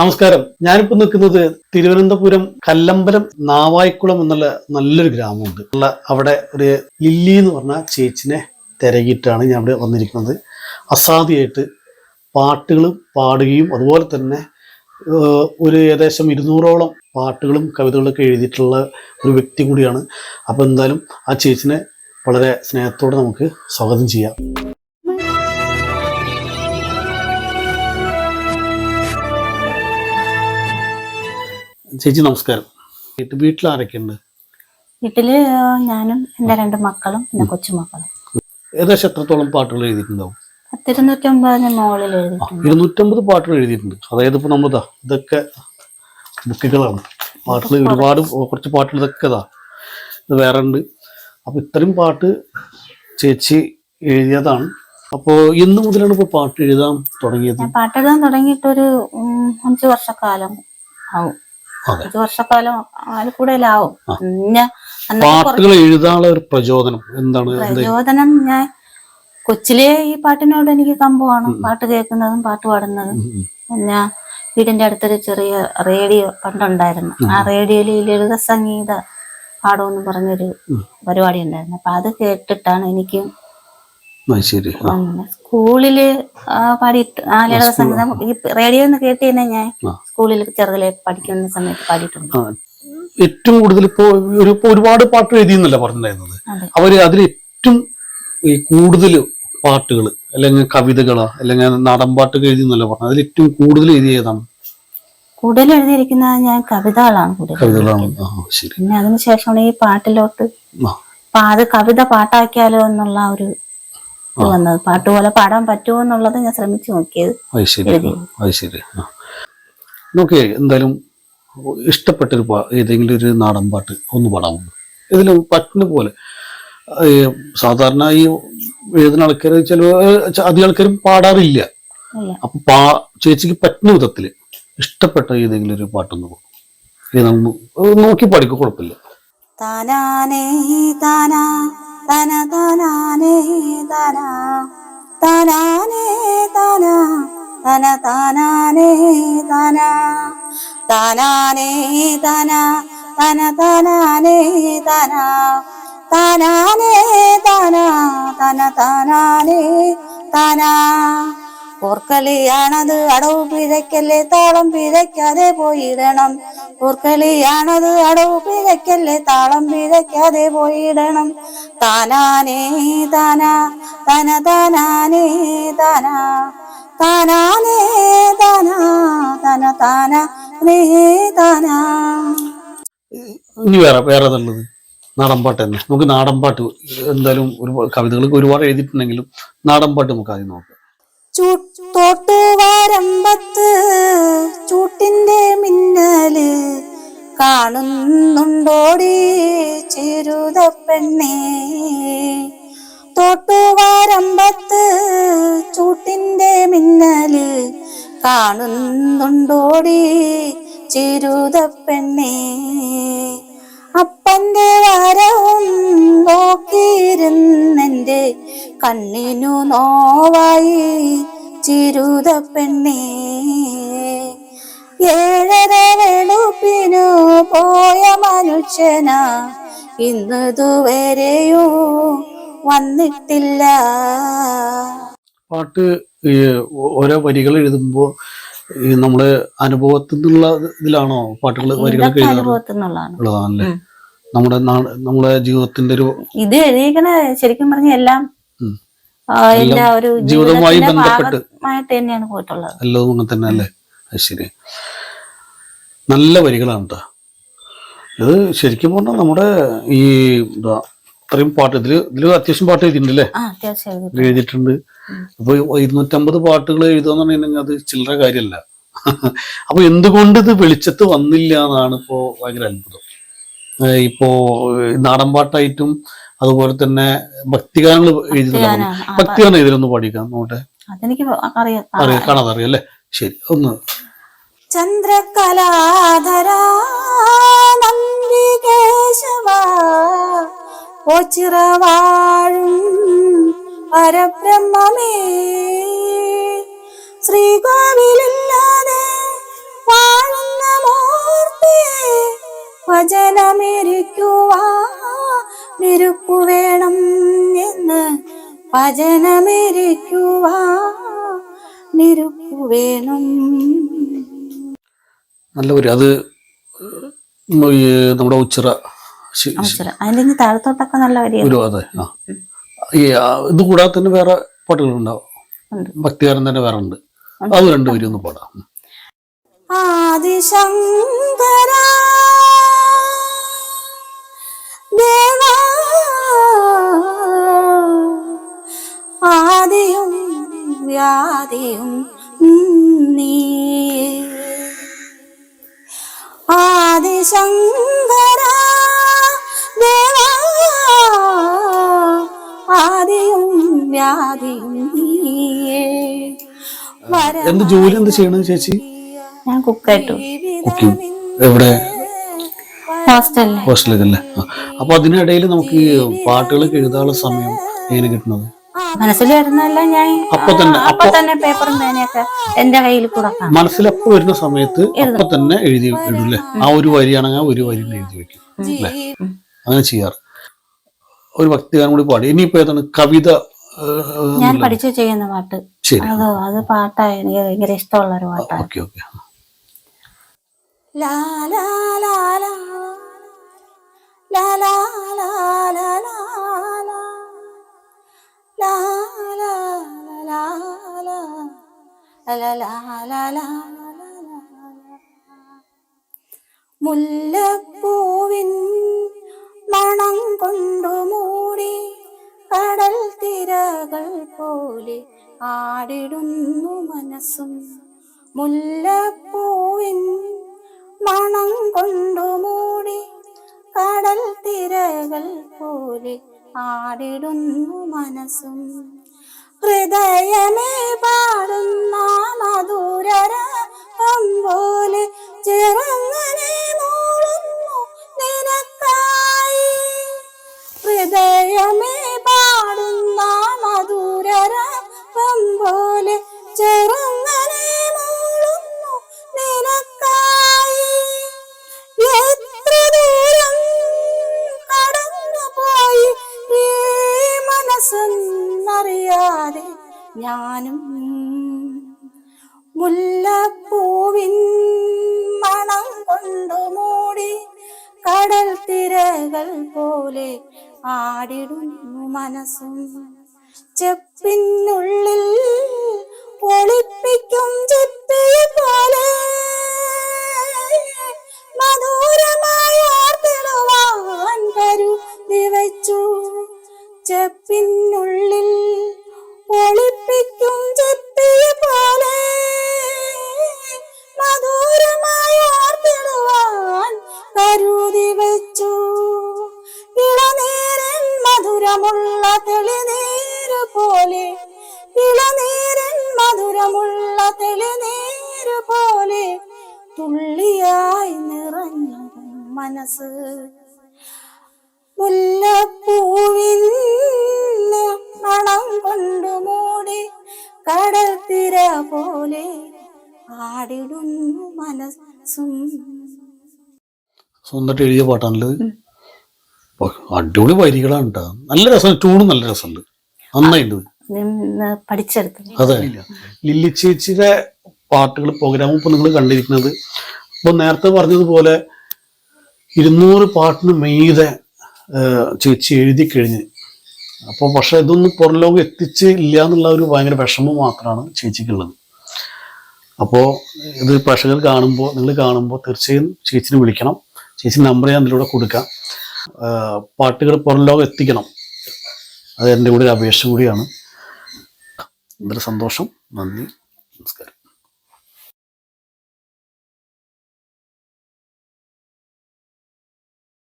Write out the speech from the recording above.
നമസ്കാരം. ഞാനിപ്പോ നിൽക്കുന്നത് തിരുവനന്തപുരം കല്ലമ്പലം നാവായിക്കുളം എന്നുള്ള നല്ലൊരു ഗ്രാമമുണ്ട്. ഉള്ള അവിടെ ഒരു ലില്ലി എന്ന് പറഞ്ഞ ചേച്ചിനെ തിരകിയിട്ടാണ് ഞാൻ ഇവിടെ വന്നിരിക്കുന്നത്. അസാധ്യമായിട്ട് പാട്ടുകളും പാടുകയും അതുപോലെ തന്നെ ഒരു ഏകദേശം ഇരുന്നൂറോളം പാട്ടുകളും കവിതകളൊക്കെ എഴുതിയിട്ടുള്ള ഒരു വ്യക്തി കൂടിയാണ്. അപ്പോൾ എന്തായാലും ആ ചേച്ചിനെ വളരെ സ്നേഹത്തോടെ നമുക്ക് സ്വാഗതം ചെയ്യാം. ചേച്ചി നമസ്കാരം. വീട്ടിൽ ആരൊക്കെയുണ്ട്? വീട്ടിൽ ഞാനും എന്റെ രണ്ട് മക്കളും പിന്നെ കൊച്ചുമക്കളും ഏകദേശം എത്രത്തോളം പാട്ടുകൾ എഴുതിയിട്ടുണ്ടാവും? പത്തിരുന്നൂറ്റമ്പതിന് മുകളിൽ എഴുതിയിട്ടുണ്ട്. ഇരുന്നൂറ്റമ്പത് പാട്ടുകൾ എഴുതിയിട്ടുണ്ട്. അതായത് ഇപ്പൊ നമ്മളിതാ ഇതൊക്കെ ബുക്കുകളാണ്. പാട്ടുകൾ ഒരുപാട് കുറച്ച്. പാട്ടുകൾ ഇതൊക്കെ ഇതാ. ഇത് വേറെ ഉണ്ട്. അപ്പൊ ഇത്രയും പാട്ട് ചേച്ചി എഴുതിയതാണ്. അപ്പോ എന്ന് മുതലാണ് ഇപ്പൊ പാട്ട് എഴുതാൻ തുടങ്ങിയത്? പാട്ട് പാട്ടെഴുതാൻ തുടങ്ങിയിട്ടൊരു ഉം, അഞ്ചു വർഷക്കാലം ആവും. അഞ്ചു വർഷക്കാലം അതിൽ കൂടുതലാവും. പിന്നെ പാട്ടുകൾ എഴുതാനുള്ള ഒരു പ്രചോദനം എന്താണ്? എന്ത് പ്രചോദനം ഞാൻ കൊച്ചിലെ ഈ പാട്ടിനോട് എനിക്ക് കമ്പമാണ് പാട്ട് കേൾക്കുന്നതും പാട്ട് പാടുന്നതും. പിന്നെ വീടിന്റെ അടുത്തൊരു ചെറിയ റേഡിയോ പണ്ടുണ്ടായിരുന്നു. ആ റേഡിയോയിൽ ഈ ലളിത സംഗീത പാടമെന്ന് പറഞ്ഞൊരു. പരിപാടി ഉണ്ടായിരുന്നു. അപ്പൊ അത് കേട്ടിട്ടാണ് എനിക്ക് ശരി. സ്കൂളിൽ പാടി ആലയുടെ സംഗീതം ഈ റേഡിയോ എന്ന് കേട്ട് തന്നെ ഞാൻ സ്കൂളിൽ ചെറുതിലെ പഠിക്കുന്ന സമയത്ത് പാടിയിട്ടുണ്ട്. ഏറ്റവും കൂടുതൽ ഇപ്പോ ഒരു ഒരുപാട് പാട്ട് എഴുതിയെന്നല്ല പറഞ്ഞിട്ടുണ്ടായിരുന്നത്? അവർ അതിൽ ഏറ്റവും ഈ കൂടുതൽ പാട്ടുകൾ അല്ലെങ്കിൽ കവിതകളോ അല്ലെങ്കിൽ നാടൻ പാട്ടുകൾ എഴുതി എന്നല്ല പറഞ്ഞത്? അതിൽ ഏറ്റവും കൂടുതൽ എഴുതിയതാണ്. കൂടുതൽ എഴുതിയിരിക്കുന്ന ഞാൻ കവിതകളാണ് കവിതകളാണ്. പിന്നെ അതിനുശേഷമാണ് ഈ പാട്ടിലോട്ട് അത് കവിത പാട്ടാക്കിയാലോ എന്നുള്ള ഒരു വന്നത്. പാട്ട് പോലെ പാടാൻ പറ്റുമോ എന്നുള്ളത് ഞാൻ ശ്രമിച്ചു നോക്കിയത്. അത് ശരി. അത് ശരി. നോക്കിയേ എന്തായാലും ഇഷ്ടപ്പെട്ടൊരു പാ ഏതെങ്കിലും ഒരു നാടൻ പാട്ട് ഒന്ന് പാടാമോ ഇതിൽ പറ്റുന്ന പോലെ. സാധാരണ ഈ എഴുതുന്ന ആൾക്കാർ ചില അധികം ആൾക്കാരും പാടാറില്ല. അപ്പൊ പാ ചേച്ചിക്ക് പറ്റുന്ന വിധത്തിൽ ഇഷ്ടപ്പെട്ട ഏതെങ്കിലും ഒരു പാട്ടൊന്ന് നോക്കി പാടിക്കോ കുഴപ്പമില്ല. താനാനേ താനാ തന താനാനേ താനാ താനാനേ താനാ തന താനാനേ താനാ താനാനേ താനാ തന താനാനേ താനാ താനാനേ താനാ തന താനാനേ താനാ പോർക്കളിയാണത് അടവ് പിഴയ്ക്കല്ലേ താളം പിഴയ്ക്കാതെ പോയിടണം. പോർക്കളിയാണത് അടവ് പിഴയ്ക്കല്ലേ താളം പിഴയ്ക്കാതെ പോയിടണം. താനാനേ താനാ തന താനാനേ താനാ താനാനേ താനാ തന താനേ താനാ. ഇനി വേറെ വേറെ നല്ലത് നാടൻ പാട്ട് തന്നെ. നമുക്ക് നാടൻ പാട്ട് എന്തായാലും ഒരു കവിതകൾ ഒരുപാട് എഴുതിയിട്ടുണ്ടെങ്കിലും നാടൻ പാട്ട് നമുക്ക് ആദ്യം നോക്കാം. തോട്ടുവാരമ്പത്ത് ചൂട്ടിന്റെ മിന്നൽ കാണുന്നുണ്ടോടി ചിരുത പെണ്ണേ? തോട്ടുവാരമ്പത്ത് ചൂട്ടിന്റെ മിന്നൽ കാണുന്നുണ്ടോടി ചിരുത പെണ്ണേ? അപ്പന്റെ കണ്ണിനു നോവായി ചിരുത പെണ്ണേ. ഏഴര വെളുപ്പിനു പോയ മനുഷ്യനാ. ഇന്നതുവരെയോ വന്നിട്ടില്ല. പാട്ട് ഓരോ വരികൾ എഴുതുമ്പോൾ ഈ നമ്മൾ അനുഭവത്തിൽ നിന്നുള്ള ഇതിലാണോ പാട്ടുകൾ വരികളൊക്കെ. നമ്മുടെ നമ്മുടെ ജീവിതത്തിന്റെ ഒരു ഇത് എഴുതിയിരിക്കണ ശരിക്കും പറഞ്ഞ എല്ലാം എല്ലാ ഒരു ജീവിതവുമായി ബന്ധപ്പെട്ട്. എല്ലാം തന്നെയാണ് പോയിട്ടുള്ളത്. എല്ലതും അങ്ങനെ തന്നെ അല്ലേ? അത് ശരി. നല്ല വരികളാണ് കേട്ടോ ഇത് ശരിക്കും പറഞ്ഞാൽ നമ്മുടെ ഈ എന്താ ഇത്രയും പാട്ട് ഇതിൽ ഇതിൽ അത്യാവശ്യം പാട്ട് എഴുതിയിട്ടുണ്ടല്ലേ എഴുതിയിട്ടുണ്ട്. അപ്പൊ ഇരുന്നൂറ്റമ്പത് പാട്ടുകൾ എഴുതുക പറഞ്ഞിട്ടുണ്ടെങ്കിൽ അത് ചില്ലറ കാര്യമല്ല അപ്പൊ എന്തുകൊണ്ട് ഇത് വെളിച്ചത്ത് വന്നില്ല എന്നാണ് ഇപ്പോ ഭയങ്കര അത്ഭുതം. ഇപ്പോ നാടൻ പാട്ടായിട്ടും അതുപോലെ തന്നെ ഭക്തിഗാനങ്ങൾ എഴുതിയിട്ടുണ്ടാവും ഭക്തിഗാനം ഇതിലൊന്ന് പഠിക്കാം നോട്ടെ അതെനിക്ക് അറിയാം. കാണാതറിയാം അല്ലേ? ശരി ഒന്ന്. ചന്ദ്രകലാധരാ നന്ദികേശവ ഓ ചിറവാഴും പരബ്രഹ്മമേ. ശ്രീകോവിലില്ലാതെ വാഴുന്ന മൂർത്തിയെ വചനമിരിക്കൂ നല്ല ഒരു അത് നമ്മുടെ ഉച്ചറ അതിന്റെ താഴത്തോട്ടൊക്കെ നല്ല ഒരു അതെ ആ. ഇത് കൂടാതെ തന്നെ വേറെ പാട്ടുകളുണ്ടാവും. ഭക്തികാരൻ തന്നെ വേറെ ഉണ്ട്. അത് രണ്ടുപേരും ഒന്ന് പാടാം. ആദിശങ്കര ദേവാ ആദിയും വ്യാധിയും നീ. ആദിശങ്കര ദേവ ആദിയും വ്യാധിയും നീയേ. എന്ത് ജോലി എന്ത് ചെയ്യണത് ചേച്ചി? ഞാൻ കുക്കായിട്ടു. കുക്കിംഗ്. എവിടെ? ഹോസ്റ്റലിൽ ഹോസ്റ്റലിലല്ലേ? ആ. അപ്പൊ അതിനിടയിൽ നമുക്ക് ഈ പാട്ടുകളൊക്കെ എഴുതാനുള്ള സമയം എങ്ങനെ കിട്ടുന്നത്? മനസ്സിൽ ഞാൻ. അപ്പൊ തന്നെ അപ്പൊ തന്നെ പേപ്പറും പേനയൊക്കെ എന്റെ കയ്യിൽ കൊടുക്കാം മനസ്സിലപ്പോ വരുന്ന സമയത്ത് അപ്പൊ തന്നെ എഴുതി ഇടൂല്ലേ? ആ ഒരു വരിയാണെങ്കിൽ ആ ഒരു വരി എഴുതി വെക്കും. അല്ലേ? അങ്ങനെ ചെയ്യാറ്. ഒരു ഭക്തിഗാനം കൂടി പാടി. ഇനിയിപ്പോ ഏതാണ്? കവിത ഞാൻ പഠിച്ചു ചെയ്യുന്ന പാട്ട്. ശരി. അത് അത് പാട്ടാ എനിക്ക് ഭയങ്കര ഇഷ്ടമുള്ള ഒരു പാട്ടാണ്. Okay okay. ലാ ലാ ലാ. ലാ. മുല്ലപ്പൂവിൻ മണം കൊണ്ടു മൂടി കടൽ തിരകൾ പോലെ ആടിടുന്നു മനസ്സും. മുല്ലപ്പൂവിൻ മണം കൊണ്ടു മൂടി കടൽ തിരകൾ പോലെ ആടിടുന്നു മനസ്സും. ഹൃദയമേ ഞാനും മുല്ലപ്പൂവിൻ മണം കൊണ്ടു മൂടി കടൽ തിരകൾ പോലെ ആടിടുന്നു മനസ്സും. ചെപ്പിനുള്ളിൽ ഒളിപ്പിക്കും ചെപ്പിയെ പോലെ മധുരമായ ഓർത്തിടുവാൻ കരുതി നിവച്ചു ചെപ്പിനുള്ളിൽ ഒളിപ്പിക്കും ചെപ്പിയെ പോലെ. മധുരമായ ഓർത്തിടുവാൻ കരുതി വെച്ചു. ഇളനീരൻ മധുരമുള്ള തെളിനീര് പോലെ. ഇളനീരൻ മധുരമുള്ള തെളിനീര് പോലെ. തുള്ളിയായി നിറഞ്ഞു മനസ്സ്. മുല്ലപ്പൂവിൻ മണം കൊണ്ടു മൂടി കടൽ തിര പോലെ ആടിടുന്നു മനസ്സും. സ്വന്തമായിട്ട് എഴുതിയ പാട്ടാണല്ലോ അടിപൊളി വരികളാണ് കേട്ടോ നല്ല രസം ട്യൂണും നല്ല രസമുണ്ട്. നന്നായിട്ട് നിന്ന് പഠിച്ചെടുത്തു. അതെ. ലില്ലി ചേച്ചിയുടെ പാട്ടുകൾ പ്രോഗ്രാം ഇപ്പൊ നിങ്ങൾ കണ്ടിരിക്കുന്നത്. ഇപ്പൊ നേരത്തെ പറഞ്ഞതുപോലെ ഇരുന്നൂറ് പാട്ടിന് മെയ്തെ ചേച്ചി എഴുതി കഴിഞ്ഞ്. അപ്പോൾ പക്ഷെ ഇതൊന്നും പുറം ലോകം എത്തിച്ച് ഇല്ല എന്നുള്ള ഒരു ഭയങ്കര വിഷമം മാത്രമാണ് ചേച്ചിക്കുള്ളത്. അപ്പോൾ ഇത് പ്രേക്ഷകർ കാണുമ്പോൾ നിങ്ങൾ കാണുമ്പോൾ തീർച്ചയായും ചേച്ചിനെ വിളിക്കണം. ചേച്ചി നമ്പർ ഞാൻ അതിലൂടെ കൊടുക്കാം. പാട്ടുകൾ പുറം ലോകം എത്തിക്കണം. അത് എന്റെ കൂടെ ഒരു അപേക്ഷ കൂടിയാണ്. വളരെ സന്തോഷം. നന്ദി. നമസ്കാരം.